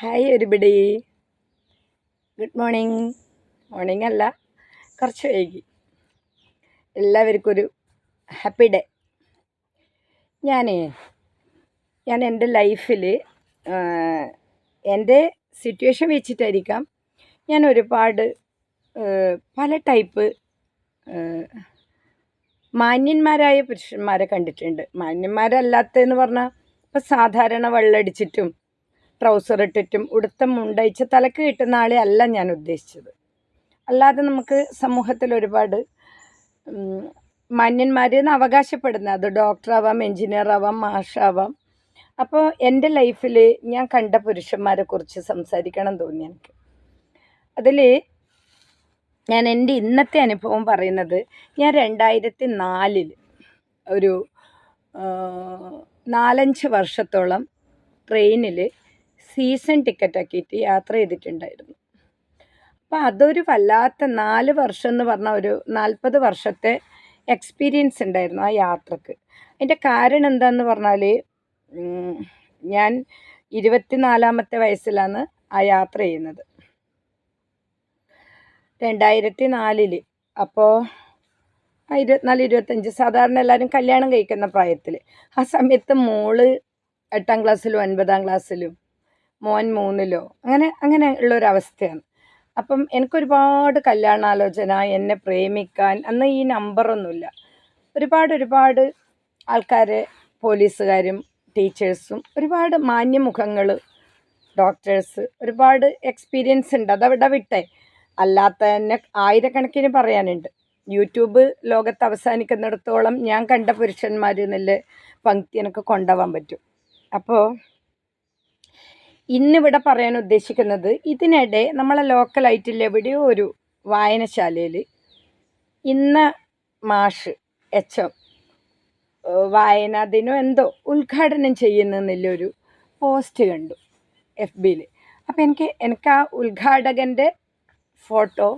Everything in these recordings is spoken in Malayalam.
ഹായ് ഒരുപിടി ഗുഡ് മോർണിംഗ് മോർണിംഗ് അല്ല കുറച്ച് വൈകി. എല്ലാവർക്കും ഒരു ഹാപ്പി ഡേ ഞാനേ ഞാൻ എന്റെ ലൈഫിൽ എന്റെ സിറ്റുവേഷൻ വെച്ചിട്ടായിരിക്കാം ഞാൻ ഒരുപാട് പല ടൈപ്പ് മാന്യന്മാരായ പുരുഷന്മാരെ കണ്ടിട്ടുണ്ട്. മാന്യന്മാരല്ലാത്തതെന്ന് പറഞ്ഞാൽ ഇപ്പം സാധാരണ വെള്ളടിച്ചിട്ടും ട്രൗസർ ഇട്ടിട്ടും ഉടുത്ത മുണ്ടയിച്ച് തലക്ക് കിട്ടുന്ന ആളെ അല്ല ഞാൻ ഉദ്ദേശിച്ചത്. അല്ലാതെ നമുക്ക് സമൂഹത്തിൽ ഒരുപാട് മാന്യന്മാരെന്ന് അവകാശപ്പെടുന്ന അത് ഡോക്ടറാവാം എൻജിനീയർ ആവാം മാഷാവാം അപ്പോൾ എന്റെ ലൈഫിൽ ഞാൻ കണ്ട പുരുഷന്മാരെ കുറിച്ച് സംസാരിക്കണം തോന്നി എനിക്ക്. അതിൽ ഞാൻ എന്റെ ഇന്നത്തെ അനുഭവം പറയുന്നത് ഞാൻ രണ്ടായിരത്തി നാലിൽ ഒരു നാലഞ്ച് വർഷത്തോളം ട്രെയിനിൽ സീസൺ ടിക്കറ്റ് ആക്കിയിട്ട് യാത്ര ചെയ്തിട്ടുണ്ടായിരുന്നു. അപ്പോൾ അതൊരു വല്ലാത്ത നാല് വർഷം എന്ന് പറഞ്ഞ ഒരു നാൽപ്പത് വർഷത്തെ എക്സ്പീരിയൻസ് ഉണ്ടായിരുന്നു ആ യാത്രയ്ക്ക്. അതിന്റെ കാരണം എന്താന്ന് പറഞ്ഞാൽ ഞാൻ ഇരുപത്തിനാലാമത്തെ വയസ്സിലാണ് ആ യാത്ര ചെയ്യുന്നത്. രണ്ടായിരത്തി നാലിൽ അപ്പോൾ ഇരുപത്തിനാല് ഇരുപത്തഞ്ച് സാധാരണ എല്ലാവരും കല്യാണം കഴിക്കുന്ന പ്രായത്തിൽ ആ സമയത്ത് മോൾ എട്ടാം ക്ലാസ്സിലും ഒൻപതാം ക്ലാസ്സിലും മോൻ മൂന്നിലോ? അങ്ങനെ അങ്ങനെ ഉള്ളൊരവസ്ഥയാണ്. അപ്പം എനിക്കൊരുപാട് കല്യാണാലോചന എന്നെ പ്രേമിക്കാൻ അന്ന് ഈ നമ്പറൊന്നുമില്ല. ഒരുപാട് ഒരുപാട് ആൾക്കാരെ പോലീസുകാരും ടീച്ചേഴ്സും ഒരുപാട് മാന്യമുഖങ്ങൾ ഡോക്ടേഴ്സ് ഒരുപാട് എക്സ്പീരിയൻസ് ഉണ്ട്. അതവിടെ വിട്ടെ. അല്ലാത്ത തന്നെ ആയിരക്കണക്കിന് പറയാനുണ്ട്. യൂട്യൂബ് ലോകത്ത് അവസാനിക്കുന്നിടത്തോളം ഞാൻ കണ്ട പുരുഷന്മാരിൽ എന്നുള്ള പങ്ക്തി എനിക്ക് കൊണ്ടുപോകാൻ പറ്റും. അപ്പോൾ ഇന്നിവിടെ പറയാൻ ഉദ്ദേശിക്കുന്നത് ഇതിനിടെ നമ്മളെ ലോക്കലായിട്ട് എവിടെയോ ഒരു വായനശാലയിൽ ഇന്ന് മാഷ് എച്ച് എം വായനാ ദിനം എന്തോ ഉദ്ഘാടനം ചെയ്യുന്നതിലൊരു പോസ്റ്റ് കണ്ടു എഫ് ബിയിൽ. അപ്പോൾ എനിക്ക് എനിക്ക് ആ ഉദ്ഘാടകന്റെ ഫോട്ടോ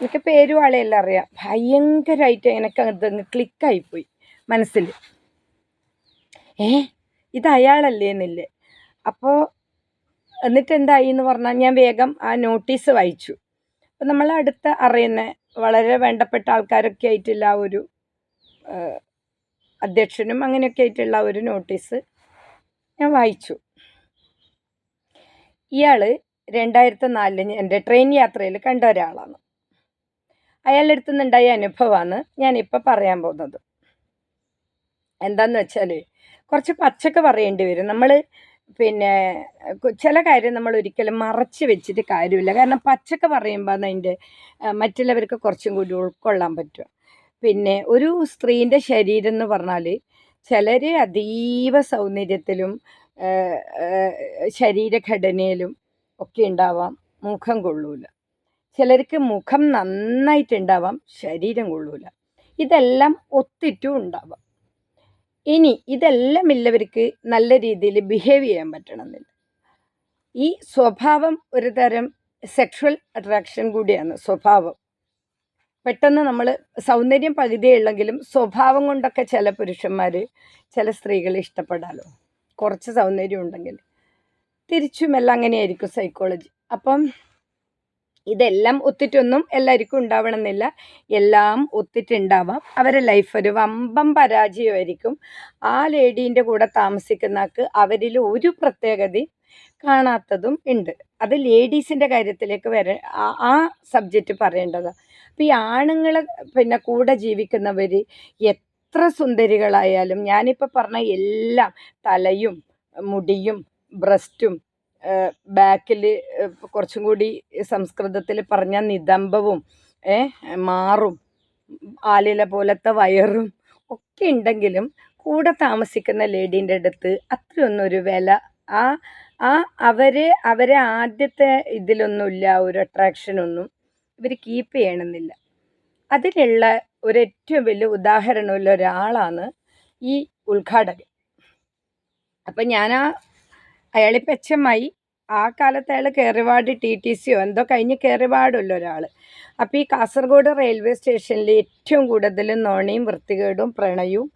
എനിക്ക് പേരും ആളെയെല്ലാം അറിയാം. ഭയങ്കരമായിട്ട് എനിക്ക് അതങ്ങ് ക്ലിക്കായിപ്പോയി മനസ്സിൽ. ഏ ഇത് അയാളല്ലേ എന്നില്ലേ? അപ്പോൾ എന്നിട്ട് എന്തായി എന്ന് പറഞ്ഞാൽ ഞാൻ വേഗം ആ നോട്ടീസ് വായിച്ചു. അപ്പം നമ്മൾ അടുത്ത അറിയുന്ന വളരെ വേണ്ടപ്പെട്ട ആൾക്കാരൊക്കെ ആയിട്ടുള്ള ഒരു അധ്യക്ഷനും അങ്ങനെയൊക്കെ ആയിട്ടുള്ള ഒരു നോട്ടീസ് ഞാൻ വായിച്ചു. ഇയാൾ രണ്ടായിരത്തി നാലിൽ എന്റെ ട്രെയിൻ യാത്രയിൽ കണ്ട ഒരാളാണ്. അയാളുടെ അടുത്ത് നിന്നുണ്ടായ അനുഭവമാണ് ഞാനിപ്പോൾ പറയാൻ പോകുന്നത്. എന്താന്ന് വെച്ചാൽ കുറച്ച് പച്ചക്ക് പറയേണ്ടി വരും. നമ്മൾ പിന്നെ ചില കാര്യം നമ്മൾ ഒരിക്കലും മറച്ച് വെച്ചിട്ട് കാര്യമില്ല. കാരണം പച്ചക്ക പറയുമ്പോൾ അതിന്റെ മറ്റുള്ളവർക്ക് കുറച്ചും കൂടി ഉൾക്കൊള്ളാൻ പറ്റും. പിന്നെ ഒരു സ്ത്രീന്റെ ശരീരം എന്ന് പറഞ്ഞാൽ ചിലർ അതീവ സൗന്ദര്യത്തിലും ശരീരഘടനയിലും ഒക്കെ ഉണ്ടാവാം. മുഖം കൊള്ളൂല. ചിലർക്ക് മുഖം നന്നായിട്ടുണ്ടാവാം ശരീരം കൊള്ളൂല. ഇതെല്ലാം ഒത്തിട്ടും ഉണ്ടാവാം. ഇനി ഇതെല്ലാം ഇല്ലവർക്ക് നല്ല രീതിയിൽ ബിഹേവ് ചെയ്യാൻ പറ്റണമെന്നില്ല. ഈ സ്വഭാവം ഒരു തരം സെക്ഷൽ അട്രാക്ഷൻ കൂടിയാണ് സ്വഭാവം. പെട്ടെന്ന് നമ്മൾ സൗന്ദര്യം പകുതിയുള്ളെങ്കിലും സ്വഭാവം കൊണ്ടൊക്കെ ചില പുരുഷന്മാർ ചില സ്ത്രീകളെ ഇഷ്ടപ്പെടാലോ? കുറച്ച് സൗന്ദര്യം ഉണ്ടെങ്കിൽ. തിരിച്ചുമെല്ലാം അങ്ങനെയായിരിക്കും സൈക്കോളജി അപ്പം ഇതെല്ലാം ഒത്തിട്ടൊന്നും എല്ലാവർക്കും ഉണ്ടാവണമെന്നില്ല. എല്ലാം ഒത്തിട്ടുണ്ടാവാം. അവരുടെ ലൈഫ് ഒരു വമ്പം പരാജയമായിരിക്കും. ആ ലേഡീന്റെ കൂടെ താമസിക്കുന്നവർക്ക് അവരിൽ ഒരു പ്രത്യേകതയും കാണാത്തതും ഉണ്ട്. അത് ലേഡീസിന്റെ കാര്യത്തിലേക്ക് വരെ ആ- സബ്ജക്റ്റ് പറയേണ്ടതാണ്. അപ്പോൾ ഈ ആണുങ്ങൾ പിന്നെ കൂടെ ജീവിക്കുന്നവർ എത്ര സുന്ദരികളായാലും ഞാനിപ്പോൾ പറഞ്ഞ എല്ലാം തലയും മുടിയും ബ്രസ്റ്റും ബാക്കിൽ കുറച്ചും കൂടി സംസ്കൃതത്തിൽ പറഞ്ഞ നിതംബവും മാറും ആലില പോലത്തെ വയറും ഒക്കെ ഉണ്ടെങ്കിലും കൂടെ താമസിക്കുന്ന ലേഡീന്റെ അടുത്ത് അത്രയൊന്നും ഒരു വില ആ ആ അവരെ അവരെ ആദ്യത്തെ ഇതിലൊന്നുമില്ല ഒരു അട്രാക്ഷനൊന്നും ഇവർ കീപ്പ് ചെയ്യണമെന്നില്ല അതിലുള്ള ഒരു ഏറ്റവും വലിയ ഉദാഹരണമുള്ള ഒരാളാണ് ഈ ഉദ്ഘാടകൻ. അപ്പം ഞാൻ ആ അയാളിപ്പോൾ പെച്ചമായി ആ കാലത്ത് അയാൾ കയറിപാട് ടി ടി സിയോ എന്തോ കഴിഞ്ഞ് കേറിവാടുള്ള ഒരാൾ അപ്പോൾ ഈ കാസർഗോഡ് റെയിൽവേ സ്റ്റേഷനിൽ ഏറ്റവും കൂടുതൽ നോണയും വൃത്തികേടും പ്രണയവും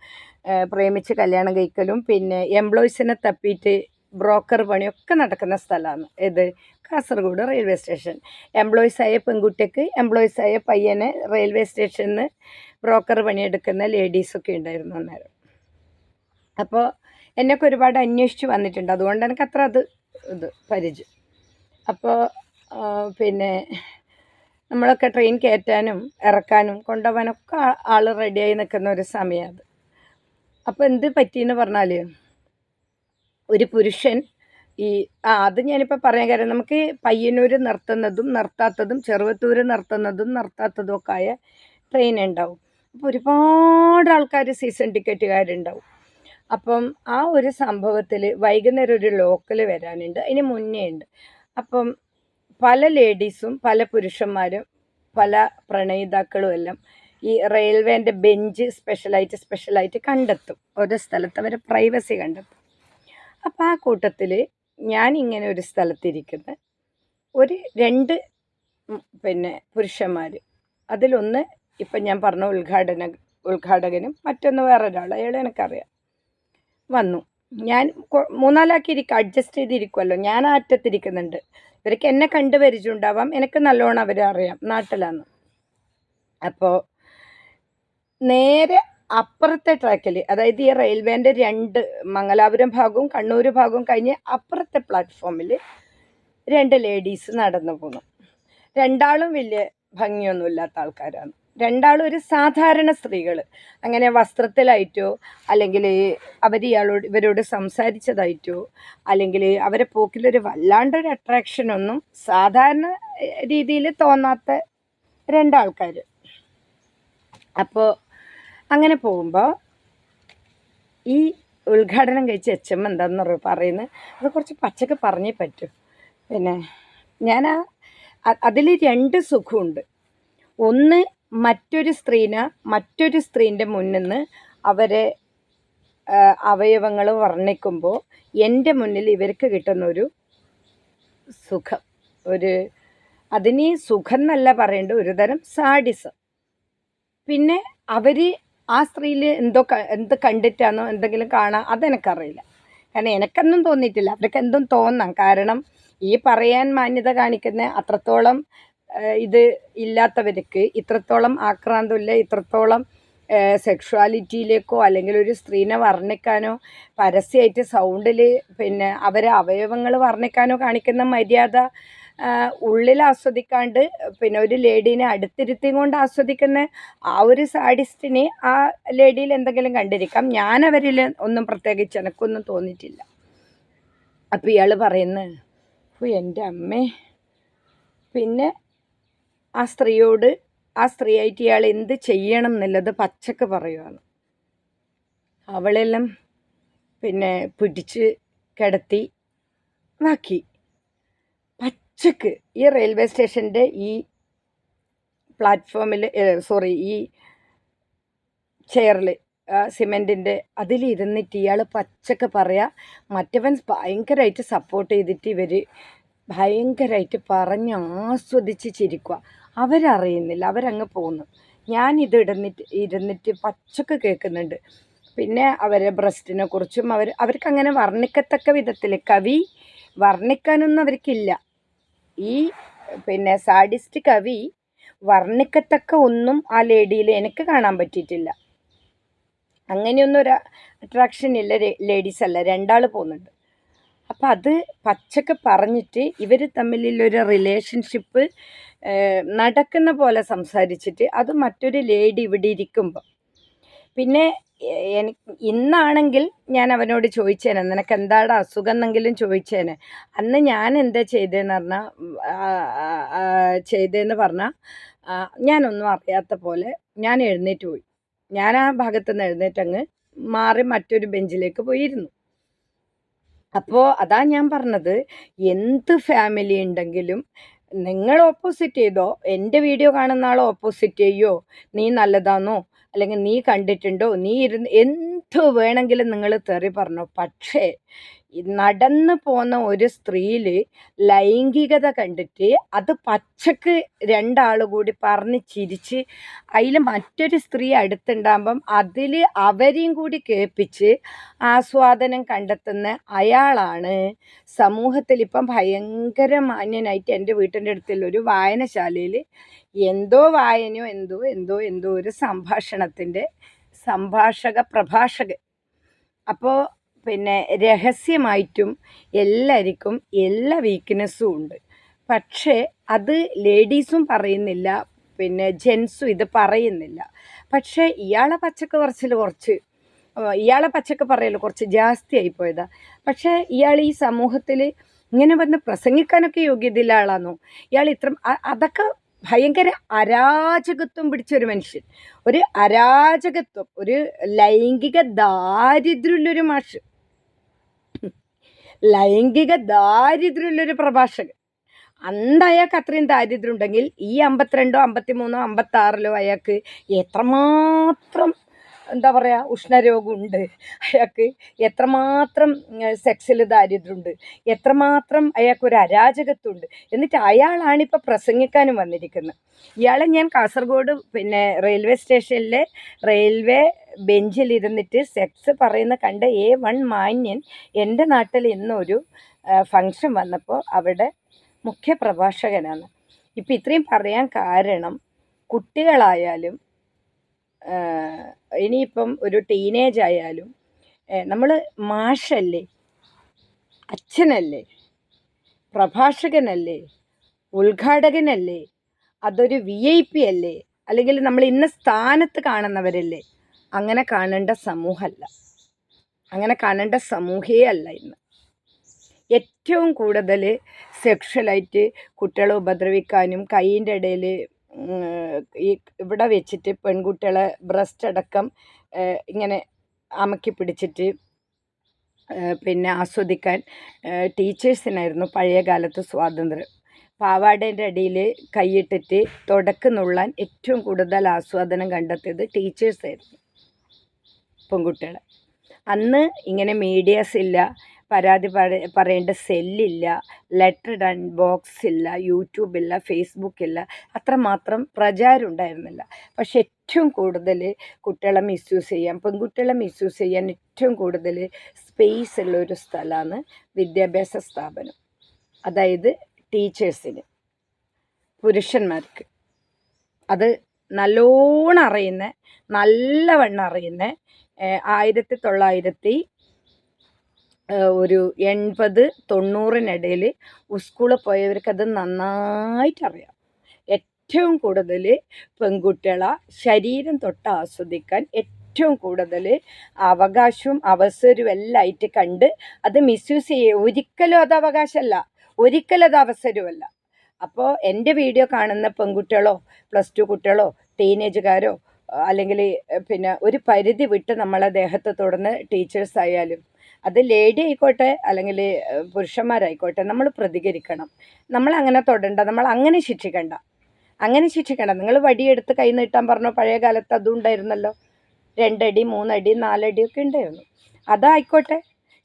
പ്രേമിച്ച് കല്യാണം കഴിക്കലും പിന്നെ എംപ്ലോയിസിനെ തപ്പിയിട്ട് ബ്രോക്കർ പണിയൊക്കെ നടക്കുന്ന സ്ഥലമാണ് ഇത് കാസർഗോഡ് റെയിൽവേ സ്റ്റേഷൻ. എംപ്ലോയിസായ പെൺകുട്ടിക്ക് എംപ്ലോയീസ് ആയ പയ്യനെ റെയിൽവേ സ്റ്റേഷനിൽ നിന്ന് ബ്രോക്കർ പണിയെടുക്കുന്ന ലേഡീസൊക്കെ ഉണ്ടായിരുന്നു അന്നേരം. അപ്പോൾ എന്നെയൊക്കെ ഒരുപാട് അന്വേഷിച്ച് വന്നിട്ടുണ്ട്. അതുകൊണ്ട് എനിക്ക് അത്ര അത് ഇത് പരിചയം. അപ്പോൾ പിന്നെ നമ്മളൊക്കെ ട്രെയിൻ കയറ്റാനും ഇറക്കാനും കൊണ്ടുപോകാനൊക്കെ ആൾ റെഡിയായി നിൽക്കുന്ന ഒരു സമയമാണ് അത്. അപ്പോൾ എന്ത് പറ്റിയെന്ന് പറഞ്ഞാൽ ഒരു പുരുഷൻ ഈ ആ അത് ഞാനിപ്പോൾ പറയാൻ കാര്യം നമുക്ക് പയ്യന്നൂർ നിർത്തുന്നതും നിർത്താത്തതും ചെറുവത്തൂർ നിർത്തുന്നതും നിർത്താത്തതും ഒക്കെ ആയ ട്രെയിൻ ഉണ്ടാവും. അപ്പോൾ ഒരുപാട് ആൾക്കാർ സീസൺ ടിക്കറ്റുകാരുണ്ടാവും അപ്പം ആ ഒരു സംഭവത്തിൽ വൈകുന്നേരം ഒരു ലോക്കൽ വരാനുണ്ട്. അതിന് മുന്നേ ഉണ്ട് അപ്പം പല ലേഡീസും പല പുരുഷന്മാരും പല പ്രണയിതാക്കളും എല്ലാം ഈ റെയിൽവേന്റെ ബെഞ്ച് സ്പെഷ്യലായിട്ട് സ്പെഷ്യലായിട്ട് കണ്ടെത്തും. ഓരോ സ്ഥലത്ത് അവരെ പ്രൈവസി കണ്ടെത്തും. അപ്പോൾ ആ കൂട്ടത്തിൽ ഞാൻ ഇങ്ങനെ ഒരു സ്ഥലത്തിരിക്കുന്ന. ഒരു രണ്ട് പിന്നെ പുരുഷന്മാർ അതിലൊന്ന് ഇപ്പം ഞാൻ പറഞ്ഞ ഉദ്ഘാടന ഉദ്ഘാടകനും മറ്റൊന്ന് വേറൊരാൾ അയാളെ എനിക്കറിയാം. വന്നു. ഞാൻ മൂന്നാലാക്കി ഇരിക്കും അഡ്ജസ്റ്റ് ചെയ്തിരിക്കുമല്ലോ ഞാൻ അറ്റത്തിരിക്കുന്നുണ്ട്. ഇവർക്ക് എന്നെ കണ്ട് പരിചയമുണ്ടാവാം. എനിക്ക് നല്ലോണം അവരെ അറിയാം അപ്പോൾ നേരെ അപ്പുറത്തെ ട്രാക്കിൽ അതായത് ഈ റെയിൽവേന്റെ രണ്ട് മംഗലാപുരം ഭാഗവും കണ്ണൂർ ഭാഗവും കഴിഞ്ഞ് അപ്പുറത്തെ പ്ലാറ്റ്ഫോമിൽ രണ്ട് ലേഡീസ് നടന്നു പോന്നു. രണ്ടാളും വലിയ ഭംഗിയൊന്നുമില്ലാത്ത ആൾക്കാരാണ്. രണ്ടാളും ഒരു സാധാരണ സ്ത്രീകൾ അങ്ങനെ വസ്ത്രത്തിലായിട്ടോ അല്ലെങ്കിൽ അവർ ഇയാളോട് ഇവരോട് സംസാരിച്ചതായിട്ടോ അല്ലെങ്കിൽ അവരെ പോക്കിലൊരു വല്ലാണ്ടൊരു അട്രാക്ഷനൊന്നും സാധാരണ രീതിയിൽ തോന്നാത്ത രണ്ടാൾക്കാർ അപ്പോൾ അങ്ങനെ പോകുമ്പോൾ ഈ ഉദ്ഘാടനം കഴിച്ച എച്ച് എം എന്താണെന്ന് പറയുന്നത് അത് കുറച്ച് പച്ചക്ക് പറഞ്ഞേ പറ്റൂ. പിന്നെ ഞാൻ ആ അതിൽ രണ്ട് സുഖമുണ്ട് ഒന്ന് മറ്റൊരു സ്ത്രീനെ മറ്റൊരു സ്ത്രീന്റെ മുന്നിൽ നിന്ന് അവരെ അവയവങ്ങൾ വർണിക്കുമ്പോൾ എന്റെ മുന്നിൽ ഇവർക്ക് കിട്ടുന്ന ഒരു സുഖം. ഒരു അതിന് സുഖം എന്നല്ല പറയേണ്ട ഒരു തരം സാഡിസം. പിന്നെ അവർ ആ സ്ത്രീയിൽ എന്തോ എന്ത് കണ്ടിട്ടാണോ എന്തെങ്കിലും കാണാം അതെനിക്കറിയില്ല. കാരണം എനിക്കൊന്നും തോന്നിയിട്ടില്ല. അവർക്ക് എന്തും തോന്നാം. കാരണം ഈ പറയാൻ മാന്യത കാണിക്കുന്ന അത്രത്തോളം ഇത് ഇല്ലാത്തവർക്ക് ഇത്രത്തോളം ആക്രാന്തമില്ല ഇത്രത്തോളം സെക്ഷുവാലിറ്റിയിലേക്കോ അല്ലെങ്കിൽ ഒരു സ്ത്രീനെ വർണിക്കാനോ പരസ്യമായിട്ട് സൗണ്ടിൽ പിന്നെ അവരെ അവയവങ്ങൾ വർണിക്കാനോ കാണിക്കുന്ന മര്യാദ ഉള്ളിൽ ആസ്വദിക്കാണ്ട് പിന്നെ ഒരു ലേഡീനെ അടുത്തിരുത്തി കൊണ്ട് ആസ്വദിക്കുന്ന ആ ഒരു സാഡിസ്റ്റിനെ ആ ലേഡിയിൽ എന്തെങ്കിലും കണ്ടിരിക്കാം. ഞാൻ അവരിൽ ഒന്നും പ്രത്യേകിച്ച് എനക്കൊന്നും തോന്നിയിട്ടില്ല. അപ്പം ഇയാൾ പറയുന്നത് എന്റെ അമ്മേ. പിന്നെ ആ സ്ത്രീയോട് ആ സ്ത്രീയായിട്ട് ഇയാൾ എന്ത് ചെയ്യണം എന്നുള്ളത് പച്ചക്ക് പറയുവാണ്. അവളെല്ലാം പിന്നെ പിടിച്ച് കിടത്തി വാക്കി. പച്ചക്ക് ഈ റെയിൽവേ സ്റ്റേഷന്റെ ഈ പ്ലാറ്റ്ഫോമിൽ സോറി ഈ ചെയറിൽ സിമെന്റിന്റെ അതിലിരുന്നിട്ട് ഇയാൾ പച്ചക്ക് പറയാ. മറ്റവൻ ഭയങ്കരമായിട്ട് സപ്പോർട്ട് ചെയ്തിട്ട് ഇവർ ഭയങ്കരമായിട്ട് പറഞ്ഞ് ആസ്വദിച്ച് ചിരിക്കുക അവരറിയുന്നില്ല അവരങ്ങ് പോകുന്നു ഞാൻ ഇത് ഇടന്നിട്ട് ഇരുന്നിട്ട് പച്ചക്ക് കേൾക്കുന്നുണ്ട്. പിന്നെ അവരെ ബ്രസ്റ്റിനെ കുറിച്ചും അവർ അവർക്കങ്ങനെ വർണിക്കത്തക്ക വിധത്തിൽ കവി വർണിക്കാനൊന്നും അവർക്കില്ല. ഈ പിന്നെ സാഡിസ്റ്റ് കവി വർണിക്കത്തക്ക ഒന്നും ആ ലേഡിയിൽ എനിക്ക് കാണാൻ പറ്റിയിട്ടില്ല. അങ്ങനെയൊന്നും ഒരു അട്രാക്ഷൻ ഇല്ല ലേഡീസ് അല്ല രണ്ടാൾ പോകുന്നുണ്ട്. അപ്പം അത് പച്ചക്ക് പറഞ്ഞിട്ട് ഇവർ തമ്മിലുള്ളൊരു റിലേഷൻഷിപ്പ് നടക്കുന്ന പോലെ സംസാരിച്ചിട്ട് അത് മറ്റൊരു ലേഡി ഇവിടെ ഇരിക്കുമ്പോൾ പിന്നെ എനിക്ക് ഇന്നാണെങ്കിൽ ഞാൻ അവനോട് ചോദിച്ചേനെ നിനക്ക് എന്താണ് അസുഖം എന്നെങ്കിലും ചോദിച്ചേനെ? അന്ന് ഞാൻ എന്താ ചെയ്തതെന്ന് പറഞ്ഞാൽ ചെയ്തതെന്ന് പറഞ്ഞാൽ ഞാനൊന്നും അറിയാത്ത പോലെ ഞാൻ എഴുന്നേറ്റ് പോയി. ഞാൻ ആ ഭാഗത്ത് നിന്ന് എഴുന്നേറ്റങ്ങ് മാറി മറ്റൊരു ബെഞ്ചിലേക്ക് പോയിരുന്നു. അപ്പോൾ അതാ ഞാൻ പറഞ്ഞത് എന്ത് ഫാമിലി ഉണ്ടെങ്കിലും നിങ്ങൾ ഓപ്പോസിറ്റ് ചെയ്തോ എന്റെ വീഡിയോ കാണുന്ന ആൾ ഓപ്പോസിറ്റ് ചെയ്യോ നീ നല്ലതാണോ അല്ലെങ്കിൽ നീ കണ്ടിട്ടുണ്ടോ നീ ഇരുന്ന് എന്ത് വേണമെങ്കിലും നിങ്ങൾ തെറി പറഞ്ഞോ. പക്ഷേ നടന്നു പോന്ന ഒരു സ്ത്രീയിൽ ലൈംഗികത കണ്ടിട്ട് അത് പച്ചക്ക് രണ്ടാൾ കൂടി പറഞ്ഞ് ചിരിച്ച് അതിൽ മറ്റൊരു സ്ത്രീ അടുത്തുണ്ടാകുമ്പം അതിൽ അവരെയും കൂടി കേൾപ്പിച്ച് ആസ്വാദനം കണ്ടെത്തുന്ന അയാളാണ്. സമൂഹത്തിൽ ഇപ്പം ഭയങ്കര മാന്യനായിട്ട് എന്റെ വീട്ടിന്റെ അടുത്തുള്ള ഒരു വായനശാലയിൽ എന്തോ വായനയോ എന്തോ എന്തോ എന്തോ ഒരു സംഭാഷണത്തിന്റെ സംഭാഷക പ്രഭാഷകൻ. അപ്പോൾ പിന്നെ രഹസ്യമായിട്ടും എല്ലാവർക്കും എല്ലാ വീക്ക്നെസ്സും ഉണ്ട്. പക്ഷേ അത് ലേഡീസും പറയുന്നില്ല പിന്നെ ജെൻസും ഇത് പറയുന്നില്ല. പക്ഷേ ഇയാളെ പച്ചക്ക് കുറച്ചിൽ കുറച്ച് ഇയാളെ പച്ചക്ക് പറയൽ കുറച്ച് ജാസ്തിയായി പോയതാ പക്ഷേ ഇയാൾ ഈ സമൂഹത്തിൽ ഇങ്ങനെ വന്ന് പ്രസംഗിക്കാനൊക്കെ യോഗ്യതയുള്ള ആളാണോ ഇയാൾ ഇത്ര അതൊക്കെ ഭയങ്കര അരാജകത്വം പിടിച്ചൊരു മനുഷ്യൻ. ഒരു അരാജകത്വം ഒരു ലൈംഗിക ദാരിദ്ര്യമുള്ളൊരു മാഷ്. ലൈംഗിക ദാരിദ്ര്യമുള്ളൊരു പ്രഭാഷകൻ. അന്ന് അയാൾക്ക് അത്രയും ദാരിദ്ര്യം ഉണ്ടെങ്കിൽ ഈ അമ്പത്തിരണ്ടോ അമ്പത്തിമൂന്നോ അമ്പത്താറിലോ അയാൾക്ക് എത്രമാത്രം എന്താ പറയുക ഉഷ്ണരോഗമുണ്ട്. അയാൾക്ക് എത്രമാത്രം സെക്സിൽ ദാരിദ്ര്യമുണ്ട്. എത്രമാത്രം അയാൾക്കൊരു അരാജകത്വമുണ്ട്. എന്നിട്ട് അയാളാണിപ്പോൾ പ്രസംഗിക്കാനും വന്നിരിക്കുന്നത്. ഇയാളെ ഞാൻ കാസർഗോഡ് പിന്നെ റെയിൽവേ സ്റ്റേഷനിലെ റെയിൽവേ ബെഞ്ചിലിരുന്നിട്ട് സെക്സ് പറയുന്ന കണ്ട എ വൺ മാന്യൻ എന്റെ നാട്ടിൽ ഇന്നൊരു ഫങ്ഷൻ വന്നപ്പോൾ അവിടെ മുഖ്യ പ്രഭാഷകനാണ് ഇപ്പം ഇത്രയും പറയാൻ കാരണം കുട്ടികളായാലും ഇനിയിപ്പം ഒരു ടീനേജ് ആയാലും നമ്മൾ മാഷല്ലേ അച്ഛനല്ലേ പ്രഭാഷകനല്ലേ ഉദ്ഘാടകനല്ലേ അതൊരു വി ഐ പി അല്ലേ അല്ലെങ്കിൽ നമ്മൾ ഇന്ന സ്ഥാനത്ത് കാണുന്നവരല്ലേ അങ്ങനെ കാണേണ്ട സമൂഹമല്ല. അങ്ങനെ കാണേണ്ട സമൂഹേ അല്ല ഇന്ന്. ഏറ്റവും കൂടുതൽ സെക്ഷലായിട്ട് കുട്ടികളെ ഉപദ്രവിക്കാനും കൈയിന്റെ ഇടയിൽ ഈ ഇവിടെ വെച്ചിട്ട് പെൺകുട്ടികളെ ബ്രസ്റ്റ് അടക്കം ഇങ്ങനെ അമക്കി പിടിച്ചിട്ട് പിന്നെ ആസ്വദിക്കാൻ ടീച്ചേഴ്സിനായിരുന്നു പഴയ കാലത്ത് സ്വാതന്ത്ര്യം. പാവാടേന്റെ അടിയിൽ കൈയിട്ടിട്ട് തുടക്കുന്നുള്ളാൻ ഏറ്റവും കൂടുതൽ ആസ്വാദനം കണ്ടെത്തിയത് ടീച്ചേഴ്സായിരുന്നു പെൺകുട്ടികളെ. അന്ന് ഇങ്ങനെ മീഡിയാസ് ഇല്ല പരാതി പറയേണ്ട സെല്ലില്ല ലെറ്റർ ഇടാൻ ബോക്സ് ഇല്ല യൂട്യൂബ് ഇല്ല യൂട്യൂബില്ല ഫേസ്ബുക്കില്ല അത്രമാത്രം പ്രചാരം ഉണ്ടായിരുന്നില്ല പക്ഷെ ഏറ്റവും കൂടുതൽ കുട്ടികളെ മിസ്യൂസ് ചെയ്യാം പെൺകുട്ടികളെ മിസ്യൂസ് ചെയ്യാൻ ഏറ്റവും കൂടുതൽ സ്പേസ് ഉള്ള ഒരു സ്ഥലമാണ് വിദ്യാഭ്യാസ സ്ഥാപനം. അതായത് ടീച്ചേഴ്സിന് പുരുഷന്മാർക്ക്. അത് നല്ലോണം അറിയുന്ന നല്ലവണ്ണം അറിയുന്ന ആയിരത്തി തൊള്ളായിരത്തി ഒരു എൺപത് തൊണ്ണൂറിനിടയിൽ സ്കൂളിൽ പോയവർക്കത് നന്നായിട്ട് അറിയാം. ഏറ്റവും കൂടുതൽ പെൺകുട്ടികളെ ശരീരം തൊട്ട് ആസ്വദിക്കാൻ ഏറ്റവും കൂടുതൽ അവകാശവും അവസരവും എല്ലാം ആയിട്ട് കണ്ട് അത് മിസ്യൂസ് ചെയ്യുക ഒരിക്കലും അത് അവകാശമല്ല ഒരിക്കലും അത് അവസരവുമല്ല. അപ്പോൾ എന്റെ വീഡിയോ കാണുന്ന പെൺകുട്ടികളോ പ്ലസ് ടു കുട്ടികളോ ടീനേജുകാരോ അല്ലെങ്കിൽ പിന്നെ ഒരു പരിധി വിട്ട് നമ്മളെ ദേഹത്തെ തുടർന്ന് ടീച്ചേഴ്സ് ആയാലും അത് ലേഡി ആയിക്കോട്ടെ അല്ലെങ്കിൽ പുരുഷന്മാരായിക്കോട്ടെ നമ്മൾ പ്രതികരിക്കണം. നമ്മൾ അങ്ങനെ തൊടണ്ട നമ്മൾ അങ്ങനെ ശിക്ഷിക്കണ്ട. അങ്ങനെ ശിക്ഷിക്കണ്ട. നിങ്ങൾ വടിയെടുത്ത് കൈ നീട്ടാൻ പറഞ്ഞോ പഴയ കാലത്ത് അതും ഉണ്ടായിരുന്നല്ലോ. രണ്ടടി മൂന്നടി നാലടി ഒക്കെ ഉണ്ടായിരുന്നു. അതായിക്കോട്ടെ.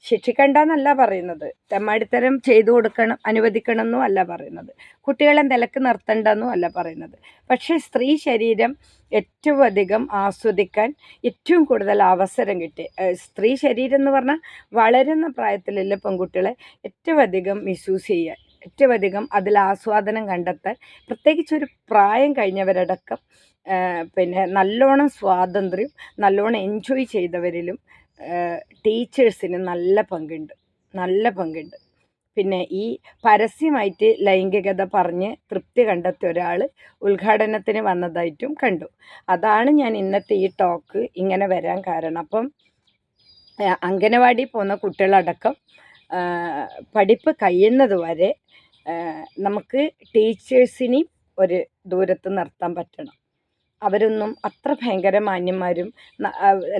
ശിക്ഷിക്കണ്ടെന്നല്ല പറയുന്നത്. തെമ്മാടിത്തരം ചെയ്തു കൊടുക്കണം അനുവദിക്കണം എന്നും അല്ല പറയുന്നത്. കുട്ടികളെ നിലയ്ക്ക് നിർത്തണ്ടെന്നും അല്ല പറയുന്നത്. പക്ഷേ സ്ത്രീ ശരീരം ഏറ്റവും അധികം ആസ്വദിക്കാൻ ഏറ്റവും കൂടുതൽ അവസരം കിട്ടി. സ്ത്രീ ശരീരം എന്ന് പറഞ്ഞാൽ വളരുന്ന പ്രായത്തിലുള്ള പെൺകുട്ടികളെ ഏറ്റവും അധികം മിസ്യൂസ് ചെയ്യാൻ ഏറ്റവും അധികം അതിൽ ആസ്വാദനം കണ്ടെത്താൻ പ്രത്യേകിച്ച് ഒരു പ്രായം കഴിഞ്ഞവരടക്കം പിന്നെ നല്ലോണം സ്വാതന്ത്ര്യം നല്ലോണം എൻജോയ് ചെയ്തവരിലും ടീച്ചേഴ്സിന് നല്ല പങ്കുണ്ട്. നല്ല പങ്കുണ്ട്. പിന്നെ ഈ പരസ്യമായിട്ട് ലൈംഗികത പറഞ്ഞ് തൃപ്തി കണ്ടെത്തിയ ഒരാൾ ഉദ്ഘാടനത്തിന് വന്നതായിട്ടും കണ്ടു. അതാണ് ഞാൻ ഇന്നത്തെ ഈ ടോക്ക് ഇങ്ങനെ വരാൻ കാരണം. അപ്പം അംഗനവാടി പോകുന്ന കുട്ടികളടക്കം പഠിപ്പ് കഴിയുന്നത് വരെ നമുക്ക് ടീച്ചേഴ്സിനെയും ഒരു ദൂരത്ത് നിർത്താൻ പറ്റണം. അവരൊന്നും അത്ര ഭയങ്കര മാന്യന്മാരും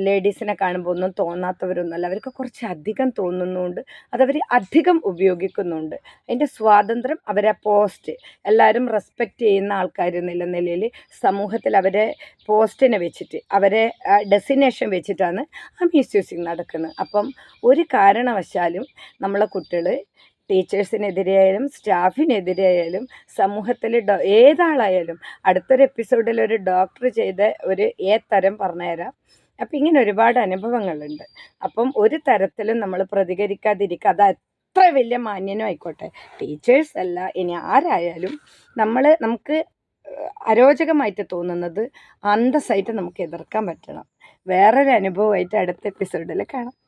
ലേഡീസിനെ കാണുമ്പോൾ ഒന്നും തോന്നാത്തവരൊന്നുമല്ല. അവർക്ക് കുറച്ച് അധികം തോന്നുന്നുണ്ട്. അതവർ അധികം ഉപയോഗിക്കുന്നുണ്ട്. അതിന്റെ സ്വാതന്ത്ര്യം അവരെ പോസ്റ്റ്. എല്ലാവരും റെസ്പെക്റ്റ് ചെയ്യുന്ന ആൾക്കാർ എന്നുള്ള നിലയിൽ സമൂഹത്തിൽ അവരെ പോസ്റ്റിനെ വെച്ചിട്ട് അവരെ ഡെസിനേഷൻ വെച്ചിട്ടാണ് ആ മിസ്യൂസിങ് നടക്കുന്നത്. അപ്പം ഒരു കാരണവശാലും നമ്മളെ കുട്ടികൾ ടീച്ചേഴ്സിനെതിരെയായാലും സ്റ്റാഫിനെതിരെയായാലും സമൂഹത്തിൽ ഡോ ഏതാളായാലും അടുത്തൊരു എപ്പിസോഡിൽ ഒരു ഡോക്ടർ ചെയ്ത ഒരു ഏ തരം പറഞ്ഞുതരാം. അപ്പം ഇങ്ങനെ ഒരുപാട് അനുഭവങ്ങളുണ്ട്. അപ്പം ഒരു തരത്തിലും നമ്മൾ പ്രതികരിക്കാതിരിക്കുക അത് എത്ര വലിയ മാന്യനും ആയിക്കോട്ടെ. ടീച്ചേഴ്സ് അല്ല ഇനി ആരായാലും നമ്മൾ നമുക്ക് അരോചകമായിട്ട് തോന്നുന്നത് അന്തസ്സായിട്ട് നമുക്ക് എതിർക്കാൻ പറ്റണം. വേറൊരു അനുഭവമായിട്ട് അടുത്ത എപ്പിസോഡിൽ കാണാം.